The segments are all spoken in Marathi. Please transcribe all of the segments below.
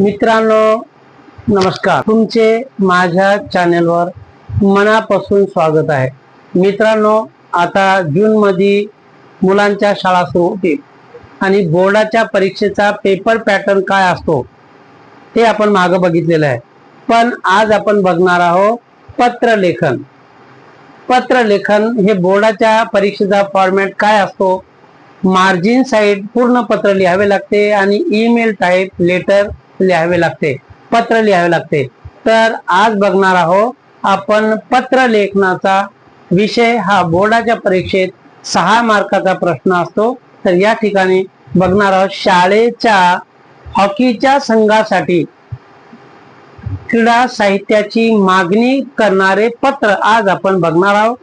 मित्रांनो नमस्कार. तुमचे माझ्या चॅनेलवर मनापासून स्वागत आहे. मित्रांनो आता जून मध्ये मुलांच्या शाळा सुरू होतील आणि बोर्डाच्या परीक्षेचा पेपर पॅटर्न काय असतो ते आपण मागं बघितलेलं आहे. पण आज आपण बघणार आहोत पत्रलेखन पत्रलेखन हे बोर्डाच्या परीक्षेचा फॉर्मॅट काय असतो? मार्जिन साईड पूर्ण पत्र लिहावे लागते आणि ईमेल टाईप लेटर लिहावे लागते पत्र लिहावे लागते. तर आज बघणार आहोत आपण पत्र लेखनाचा विषय हा बोर्डाच्या परीक्षेत सहा मार्काचा प्रश्न असतो. तर या ठिकाणी बघणार आहोत शाळेच्या हॉकीच्या संघासाठी क्रीडा साहित्याची मागणी करणारे पत्र आज आपण बघणार आहोत.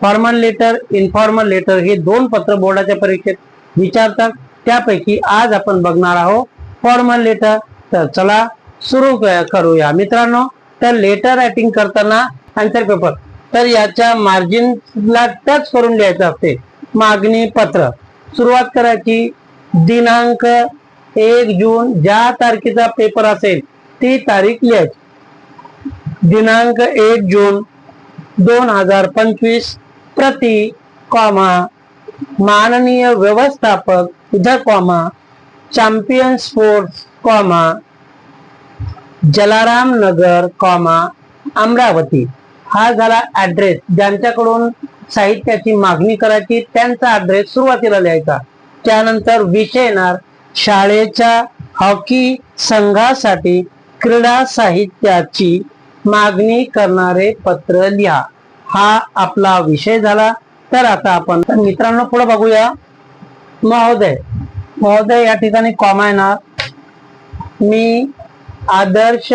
फॉर्मल लेटर इन्फॉर्मल लेटर हे दोन पत्र बोर्डाच्या परीक्षेत विचारतात. त्यापैकी आज आपण बघणार आहोत फॉर्मल लेटर तर चला सुरू करूया. मित्रांनो तर लेटर रायटिंग करताना आन्सर पेपर तर याच्या मार्जिनला टच करून लिहायचं असते. मागणी पत्र. सुरुवात करायची दिनांक एक जून ज्या तारखेचा पेपर असेल ती तारीख लिहायची. दिनांक एक जून दोन हजार पंचवीस प्रति कॉमा माननीय व्यवस्थापक उद्या comma champion sports comma Jalaram Nagar comma Amravati. हा झाला ऍड्रेस ज्यांच्याकडून साहित्याची मागणी करायची त्यांचा ऍड्रेस सुरुवातीला लिहायचा. त्यानंतर विषय येणार. शाळेच्या हॉकी संघासाठी क्रीडा साहित्याची मागणी करणारे पत्र लिहा. हा आपला विषय झाला. तर आता आपण तर मित्रांनो पुढे बघूया. महोदय. महोदय या ठिकाणी कॉमा येणार. मी आदर्श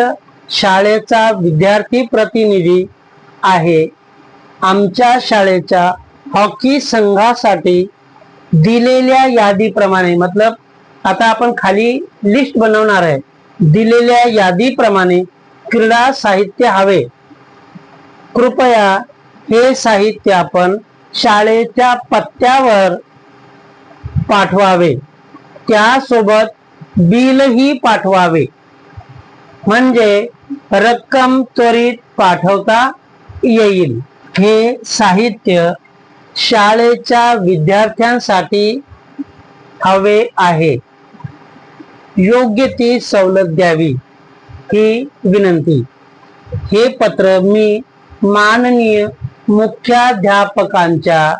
शाळेचा विद्यार्थी प्रतिनिधी आहे. आमच्या शाळेच्या हॉकी संघासाठी दिलेल्या यादीप्रमाणे मतलब आता आपण खाली लिस्ट बनवणार आहे. दिलेल्या यादीप्रमाणे क्रीडा साहित्य हवे. कृपया हे साहित्य आपण शाळेच्या पत्त्यावर पाठवावे. त्यासोबत बिलही पाठवावे. म्हणजे रक्कम त्वरित पाठवता येईल. हे साहित्य शाळेच्या विद्यार्थ्यांसाठी हवे आहे. योग्य ती सवलत द्यावी ही विनंती. हे पत्र मी माननीय मुख्याध्यापकांच्या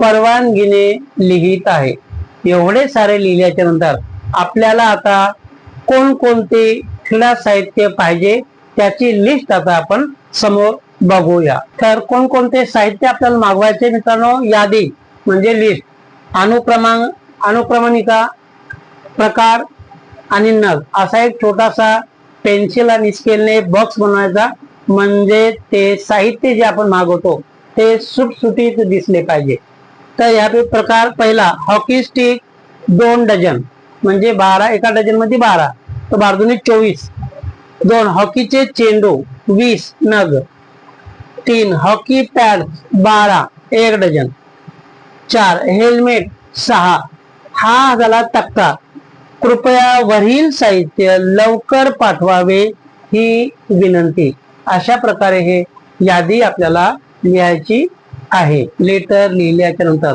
परवानगीने लिहित आहे. एवढे सारे लिहिल्याच्या नंतर आपल्याला आता कोणकोणते क्रीडा साहित्य पाहिजे त्याची लिस्ट आता आपण समोर बघूया. तर कोणकोणते साहित्य आपल्याला मागवायचे मित्रांनो? यादी म्हणजे लिस्ट अनुक्रमांक अनुक्रमणिका प्रकार आणि नग. असा एक छोटासा पेन्सिल आणि स्केलने बॉक्स बनवायचा. म्हणजे ते साहित्य जे आपण मागवतो ते सुटसुटीत दिसले पाहिजे. तर या प्रकार पहिला हॉकी स्टिक दोन डझन. म्हणजे बारा एका डझनमध्ये बारा. तर बारदुनी चोवीस. दोन हॉकीचे चेंडू वीस नग. तीन हॉकी पॅड बारा एक डझन. चार हेल्मेट सहा. हा झाला तक्ता. कृपया वरील साहित्य लवकर पाठवावे ही विनंती. अशा प्रकारे हे यादी आपल्याला लिहायची आहे. लेटर लिहिल्याच्या नंतर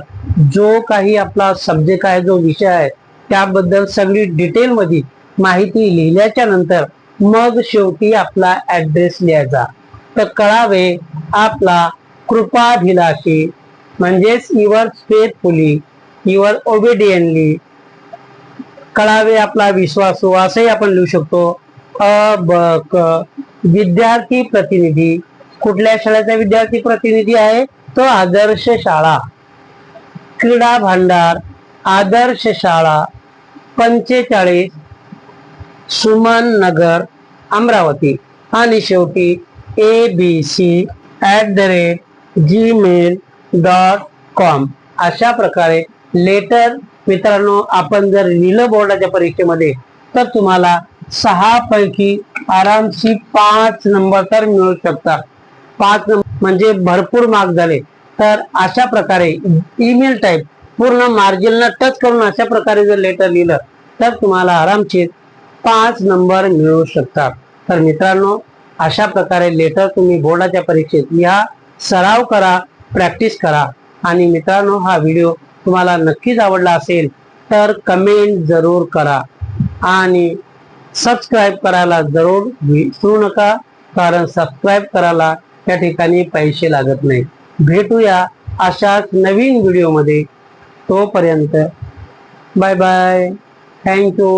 जो काही आपला सब्जेक्ट आहे जो विषय आहे त्याबद्दल सगळी डिटेल मध्ये माहिती लिहिल्याच्या नंतर मग शेवटी आपला ऍड्रेस लिहायचा. तर कळावे आपला कृपाभिलाषी म्हणजेच युअर फेथफुली युअर ओबिडियनली कळावे आपला विश्वासू असंही आपण लिहू शकतो. अ ब क विद्यार्थी प्रतिनिधी. कुठल्या शाळेचा विद्यार्थी प्रतिनिधी आहे? तो आदर्श शाळा. क्रीडा भांडार आदर्श शाळा. पंचेचाळीस सुमन नगर अमरावती. आणि शेवटी A B C at the rate Gmail dot com अशा प्रकारे लेटर मित्रांनो आपण जर लिहिलं बोर्डाच्या परीक्षेमध्ये तर तुम्हाला सहा पैकी आरामशी पाच नंबर तर मिळू शकतात. पाच नंबर म्हणजे भरपूर मार्क झाले. तर अशा प्रकारे ईमेल टाईप पूर्ण मार्जिनला टच करून अशा प्रकारे जर लेटर लिहिलं तर तुम्हाला आरामशीर पाच नंबर मिळू शकतात. तर मित्रांनो अशा प्रकारे लेटर तुम्ही बोर्डाच्या परीक्षेत या सराव करा प्रॅक्टिस करा. आणि मित्रांनो हा व्हिडिओ तुम्हाला नक्कीच आवडला असेल तर कमेंट जरूर करा. आणि सबस्क्राईब करायला जरूर विसरू नका कारण सबस्क्राईब करायला त्या ठिकाणी पैसे लागत नाही भेटूया अशाच नवीन व्हिडिओमध्ये तोपर्यंत बाय बाय. थँक्यू